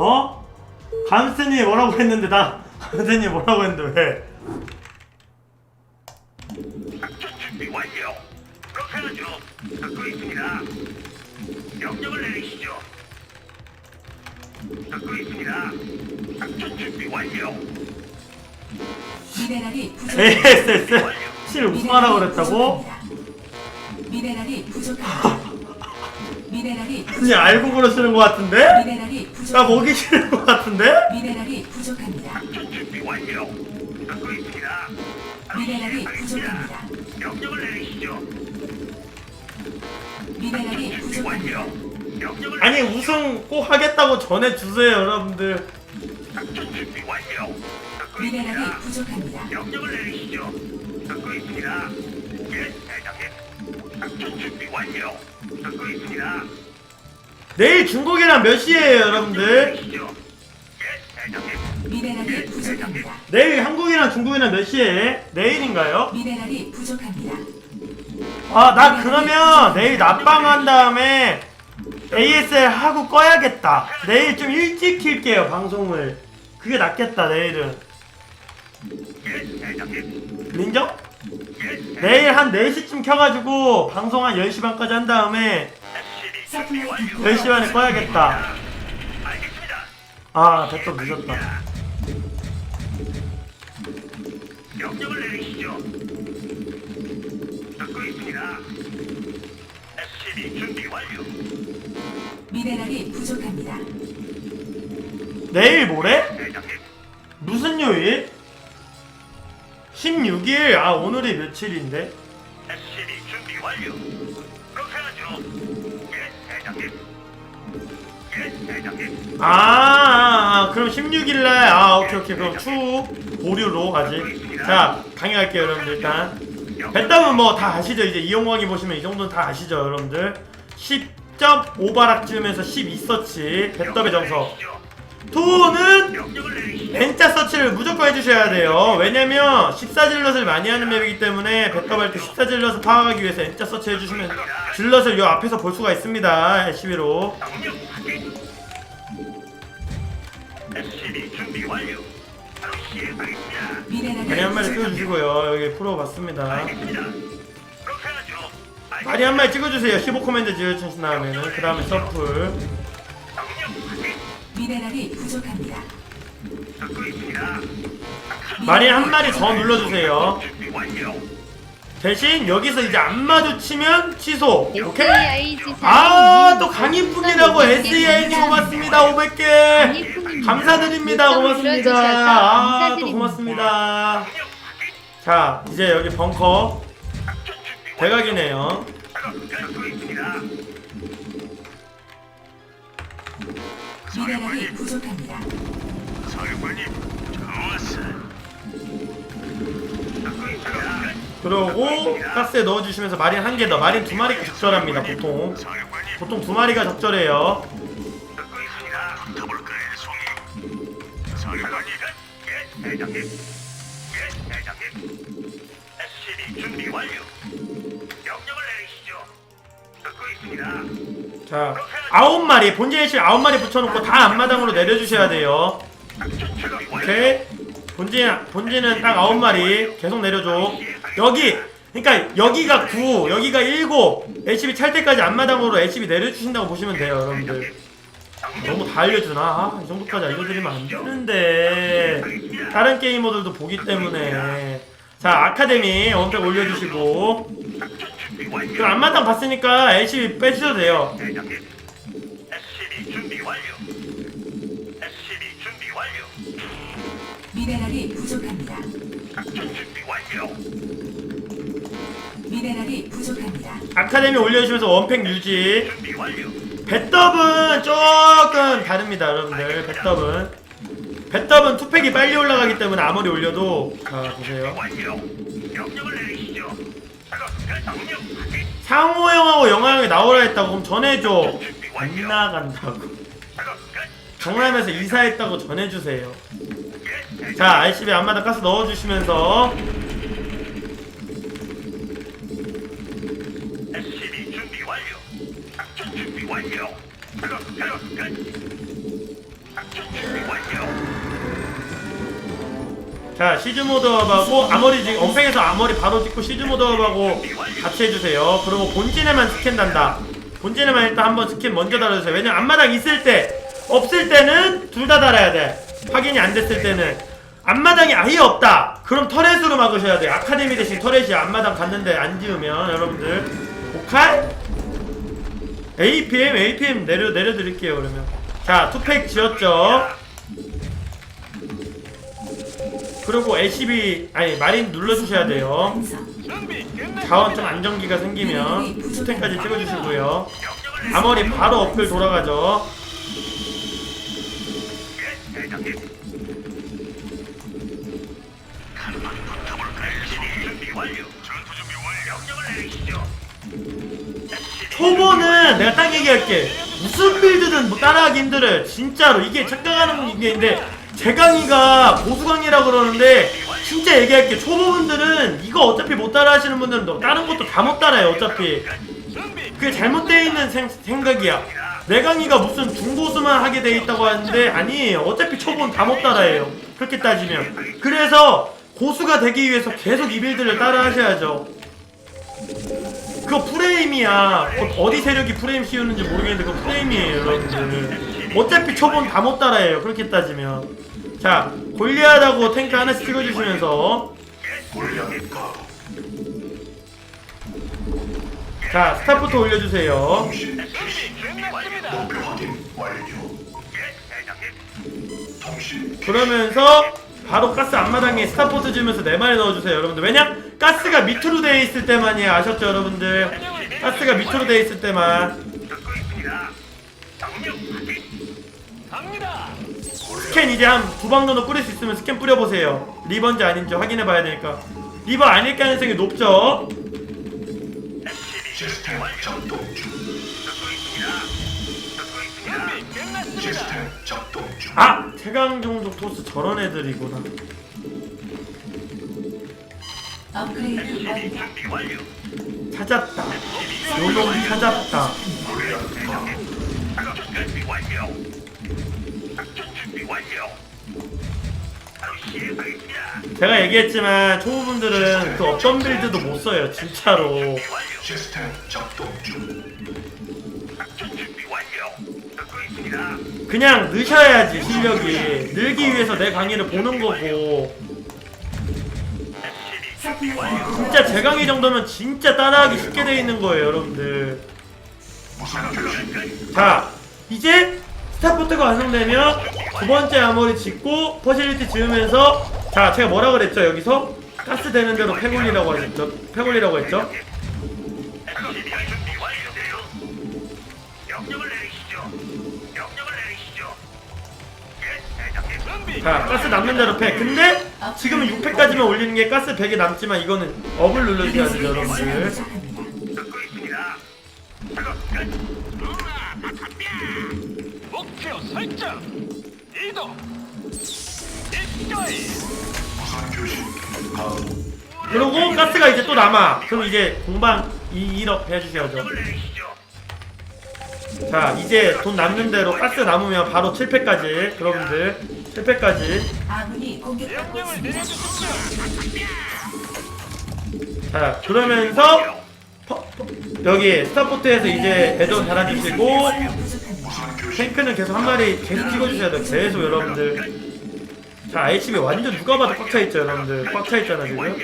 어? 감스님 뭐라고 했는데 나 감스님 뭐라고 했는데 왜? 작전 준비 완료. 그렇게 하죠. 듣고 있습니다. 명령을 내리시죠. 듣고 있습니다. 작전 준비 완료. 미네랄이 부족. ASS 실 우승하라고 그랬다고? 미네랄이 부족합니다. 미네랄이 아니 부족. 알고 그러시는 것 같은데? 미네랄이 나 부족. 먹이 싫은 것 같은데? 미네랄이 부족합니다. 작전 준비 완료. 듣고 있습니다. 미네랄이. 부족합니다. 명령을 내리시죠. 미네랄이 부족합니다. 완료. 명령을 아니. 우승 꼭 하겠다고 전해 주세요 여러분들 작전 준비 완료. 듣고 미네랄이. 부족합니다. 명령을 내리시죠. 듣고 있습니다. 예, 대장님. 작전 준비 완료. 듣고 있습니다. 내일 중국이랑 몇 시에요 여러분들? 예, 대장님. 미네랄이 부족합니다. 내일 한국이랑 중국이랑 몇 시에? 내일인가요? 미네랄이 부족합니다. 아 나 그러면 내일 낮방 한 다음에 ASL 하고 꺼야겠다 내일 좀 일찍 킬게요 방송을 그게 낫겠다 내일은 예, 대장님. 인정? 내일 한 4시쯤 켜가지고 방송 한 10시 반까지 한 다음에 SCB 준비 완료. 10시 반에 꺼야겠다. 아 됐다 늦었다 명령을 내리시죠. 듣고 있습니다. SCB 준비 완료. 미네랄이 부족합니다. 내일 모레? 대장님. 무슨 요일? 16일? 아 오늘이 며칠인데? SCB 준비 완료. 그렇게 하죠. 예, 대장님. 예, 대장님. 아, 아, 아 그럼 16일날 아 오케이 오케이 그럼 추 보류로 아직 자 강의할게요 여러분들 일단 배땀은 뭐 다 아시죠 이제 이용광이 보시면 이 정도는 다 아시죠 여러분들 10.5바락쯤에서 12서치 배떡의 정석 내리시죠. N자 서치를 무조건 해주셔야 돼요 왜냐면 14질럿을 많이 하는 맵이기 때문에 배떡할 때 14질럿을 파악하기 위해서 N자 서치 해주시면 질럿을 요 앞에서 볼 수가 있습니다 LCB로 명령 확인. SCB 준비 완료. 바로 시행하겠습니다. 미네랄이 다리 한 마리. 찍어주시고요. 여기. 그렇게 하죠. 다리 한 마리 찍어주세요. 15 코맨드 지어주신 다음에는 그 다음에 서플. 미네랄이 부족합니다. 마리 한 마리 더 눌러주세요. 대신 여기서 이제 안 마주치면 취소. 오케이? 아또 강인풍이라고 SEIG 고맙습니다. 500개. 감사드립니다. 고맙습니다. 아 또 고맙습니다. 자 이제 여기 벙커. 대각이네요. 미네랄이 부족합니다. 사령관님, 좋았어. 그러고 가스에 넣어주시면서 마린 한 개 더. 마린 두 마리가 적절합니다. 보통. 사령관님, 보통 두 마리가 적절해요. 듣고 있습니다. 붙어볼까요, 송이? 사령관님, 예, 대장님. 예, 대장님. SCB 준비 완료. 명령을 내리시죠. 듣고 있습니다. 자, 아홉 마리 본진에 실 아홉 마리 붙여놓고 다 앞마당으로 내려주셔야 돼요. 오케이? 본진 본진은 딱 아홉 마리 계속 내려줘. 여기 그러니까 여기가 9, 여기가 7. LCB 찰 때까지 앞마당으로 LCB 내려주신다고 보시면 돼요, 여러분들. 너무 다 알려주나? 아, 이 정도까지 알려드리면 안 되는데. 다른 게이머들도 보기 때문에. 자, 아카데미 원팩 올려주시고. 작전 준비 완료. 그럼 앞마당 봤으니까 LCB 빼주셔도 돼요. 대장님. SCB 준비 완료. SCB 준비 완료. 미네랄이 부족합니다. 작전 준비 완료. 미네랄이 부족합니다. 아카데미 올려주시면서 원팩 유지. 준비 완료. 배떡은 조금 다릅니다 여러분들 배떡은 배떡은 투팩이 빨리 올라가기 때문에 아무리 올려도 자 보세요 완료. 명령을 내리 상호 형하고 영화 형이 나오라 했다고 그럼 전해줘 안. 나간다고. 강남에서 이사했다고 전해주세요. 자 RCB 앞마당 가스 넣어주시면서 자 시즈 모드업하고 아머리 지 언팽에서 아머리 바로 찍고 시즈 모드업하고 같이 해주세요. 그리고 본진에만 스캔 단다. 본진에만 일단 한번 스캔 먼저 달아주세요. 왜냐면 앞마당 있을 때 없을 때는 둘 다 달아야 돼. 확인이 안 됐을 때는. 앞마당이 아예 없다. 그럼 터렛으로 막으셔야 돼요. 아카데미 대신 터렛이 앞마당 갔는데 안 지으면 여러분들. 오칼? APM APM 내려 내려드릴게요 그러면. 자 투팩 지었죠 그리고 LCB 아니 마린 눌러주셔야 돼요. 자원 좀 안정기가 생기면 스택까지 찍어주시고요 아머리 바로 업글 돌아가죠. 초보는 내가 딱 얘기할게 무슨 빌드든 뭐 따라하기 힘들어요 진짜로 이게 착각하는 게인데 제강이가 고수강이라 그러는데 진짜 얘기할게. 초보분들은 이거 어차피 못 따라 하시는 분들은 너 다른 것도 다 못 따라요 어차피. 그게 잘못되어 있는 생, 생각이야. 내강이가 무슨 중고수만 하게 돼 있다고 하는데 아니에요. 어차피 초보는 다 못 따라해요. 그렇게 따지면. 그래서 고수가 되기 위해서 계속 이 빌드를 따라 하셔야죠. 그거 프레임이야. 어, 어디 세력이 프레임 씌우는지 모르겠는데 그거 프레임이에요 여러분들 어차피 초보는 다못 따라해요. 그렇게 따지면. 자 골리앗하고 탱크 하나씩 찍어주시면서. 자 스타부터 올려주세요. 그러면서 바로 가스 앞마당에 스타포트 지으면서 네 마리 넣어주세요 여러분들. 왜냐? 가스가 밑으로 돼 있을 때만이에요. 아셨죠 여러분들? 가스가 밑으로 돼 있을 때만 스캔 이제 한 두 방 정도 뿌릴 수 있으면 스캔 뿌려보세요. 리버인지 아닌지 확인해 봐야 되니까. 리버 아닐 가능성이 높죠? 시스템 작동 중. 아! 태강 종족 토스 저런 애들이구나. 업그레이드 완료. 찾았다. 요놈 찾았다 작전 준비 완료. 작전 준비 완료. 바로 시행하겠습니다. 제가 얘기했지만 초보분들은 그 어떤 빌드도 못 써요 진짜로 완료. 시스템 작동 중. 작전 준비 완료. 듣고 있습니다. 그냥 넣으셔야지 실력이 늘기 위해서 내 강의를 보는 거고 진짜 제 강의 정도면 진짜 따라하기 쉽게 돼 있는 거예요 여러분들 자 이제 스타포트가 완성되면 두 번째 아머리 짓고 퍼실리티 지으면서 자 제가 뭐라 그랬죠? 여기서 가스 되는 대로 패골리라고 하셨죠? 패골리라고 했죠. 자 가스 남는 대로 패. 근데 지금은 6패까지만 올리는 게 가스 100이 남지만 이거는 업을 눌러주셔야 돼요 여러분들 목표 설정. 이동. 입가이. 그리고 가스가 이제 또 남아 그럼 이제 공방 2, 1업 해주셔야죠 명령을 내리시죠. 자 이제 돈 남는 대로 가스 남으면 바로 7패까지 여러분들 7패까지 아군이 공격받고 명령을 있습니다. 내려주십시오. 자 그러면서 퍼- 퍼- 여기 스타포트에서 이제 배도 달아주시고 탱크는 계속 한 마리 계속 찍어주셔야 돼요. 계속 여러분들. 자 HB 완전 누가 봐도 꽉 차있죠 여러분들. 꽉 차있잖아 지금.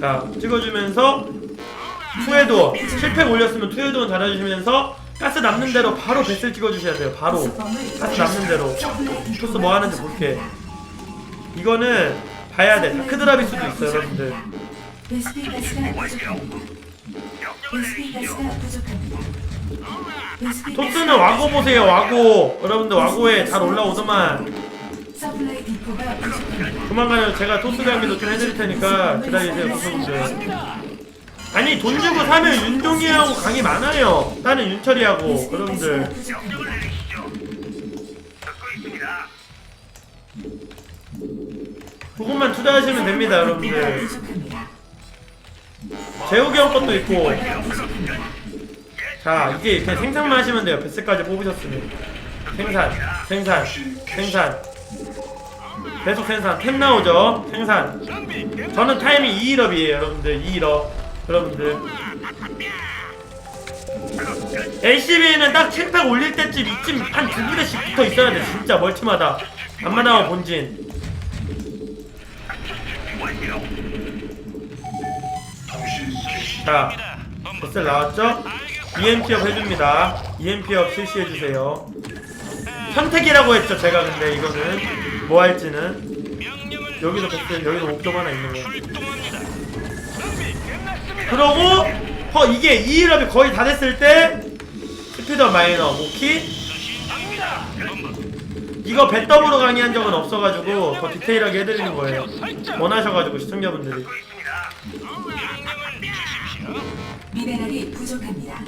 자 찍어주면서 투에도 7팩 올렸으면 투에도 달아주시면서 가스 남는 대로 바로 배슬 찍어주셔야 돼요 바로. 가스 남는 대로. 토스 뭐 하는지 볼게. 이거는 봐야 돼. 다크드랍일 수도 있어요 여러분들 베스핀 토스는 와고 보세요 와고 여러분들 와고에 잘 올라오더만. 조만간에 제가 토스 강의도 좀 해드릴 테니까 기다리세요 갑니다. 아니 돈 주고 사면 윤종이하고 강의 많아요 나는 윤철이하고 여러분들. 그것만 투자하시면 됩니다 가 여러분들. 재욱이 형 것도 있고. 자 이게 그냥 생산만 하시면 돼요. 뱃스까지 뽑으셨으면. 생산 생산 생산. 계속 생산. 템 나오죠? 생산. 저는 타이밍 2일업이에요 여러분들. 2일업. 여러분들. LCB는 딱 7팩 올릴 때쯤 이쯤 한 두 부대씩 붙어 있어야 돼. 진짜 멀티마다. 안마당어 본진 자 버슬 나왔죠? EMP업 해줍니다 EMP업 실시해주세요 선택이라고 했죠 제가 근데 이거는 뭐 할지는 여기도 베슬 여기도 옥점 하나 있는 거예요. 그러고 어 이게 2일업이 거의 다 됐을 때 스피더 마이너 갑니다. 이거 배더블로 강의한 적은 없어가지고 더 디테일하게 해드리는 거예요. 원하셔가지고 시청자분들이 미네랄이 부족합니다.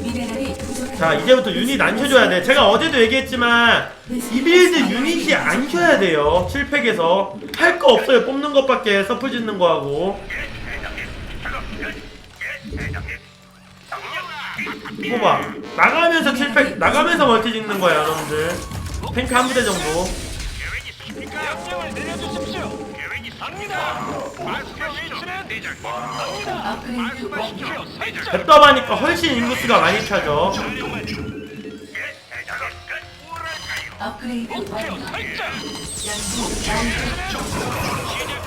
미네랄이 부족합니다. 자 이제부터 유닛 안 켜줘야 돼. 제가 어제도 얘기했지만 이 빌드 유닛이 안 켜야 돼요. 7팩에서. 할 거 없어요. 뽑는 것밖에 서프 짓는 거 하고. 뽑아. 나가면서 7팩 나가면서 멀티 짓는 거야 여러분들. 탱크 한 부대 정도. 명령을 내려주십시오. 갑니다. 배더하니까 훨씬 인구수가 많이 차죠 업그레이드 목표 완료. 설정. 연구 완료.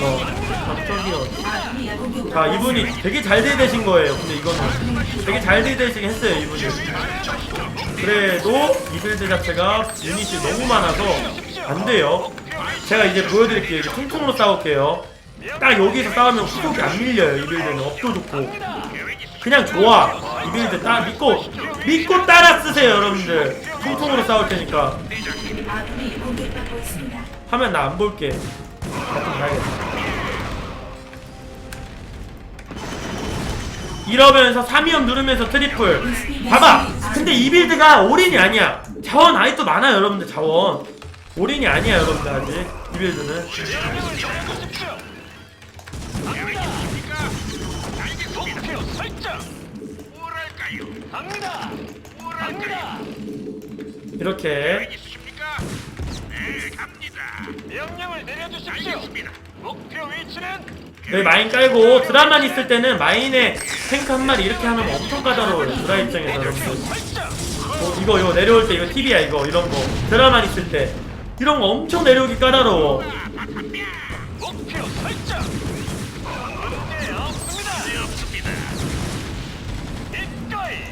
어, 저기요 아군이 공격. 자 이분이 되게 잘 대대신 거예요 근데 이거는 되게 잘 대대시긴 했어요 이분이 그래도 이 빌드 자체가 유닛이 너무 많아서 안 돼요. 제가 이제 보여드릴게요. 이제 퉁퉁으로 싸울게요. 딱 여기서 싸우면 후속이 안 밀려요. 이 빌드는 업도 좋고. 그냥 좋아. 이 빌드 딱 믿고 믿고 따라 쓰세요 여러분들. 퉁퉁으로 싸울 테니까. 하면 나 안 볼게. 가끔 가야겠다. 이러면서 3위업 누르면서 트리플. 봐봐 근데 이 빌드가 올인이 아니야 자원 아직도 많아요 여러분들 자원 올인이 아니야 여러분들 아직 이 빌드는. 이렇게? 네. 명령을 내려주십시오. 목표 위치는 여기 마인 깔고 드라만 있을 때는 마인에 탱크 한 마리 이렇게 하면 엄청 까다로워요 드라 입장에서 여러분들 설정. 어, 이거 이거 내려올 때 이거 팁이야 이거 이런 거 드라만 있을 때 이런 거 엄청 내려오기 까다로워.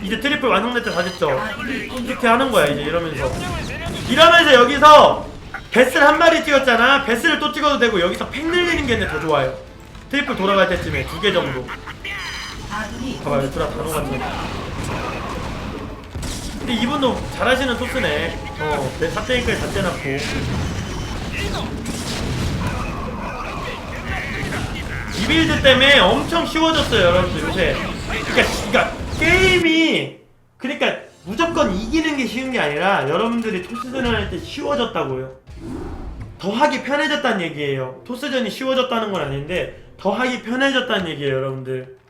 이제 트리플 완성될 때 다 됐죠 이렇게 하는 거야 이제 이러면서. 이러면서 여기서 베스를 한 마리 찍었잖아 베스를 또 찍어도 되고 여기서 팩 늘리는 게 더 좋아요 트리플 돌아갈 때쯤에 두 개 정도. 봐봐요 드라 다 녹았네. 근데 이분도 잘하시는 토스네. 어내 탑재니까지 다 떼놨고. 이 빌드 때문에 엄청 쉬워졌어요 여러분들 요새. 그러니까, 그러니까 게임이 그러니까 무조건 이기는 게 쉬운 게 아니라 여러분들이 토스전 할때 쉬워졌다고요. 더 하기 편해졌다는 얘기예요. 토스전이 쉬워졌다는 건 아닌데 더 하기 편해졌다는 얘기예요 여러분들.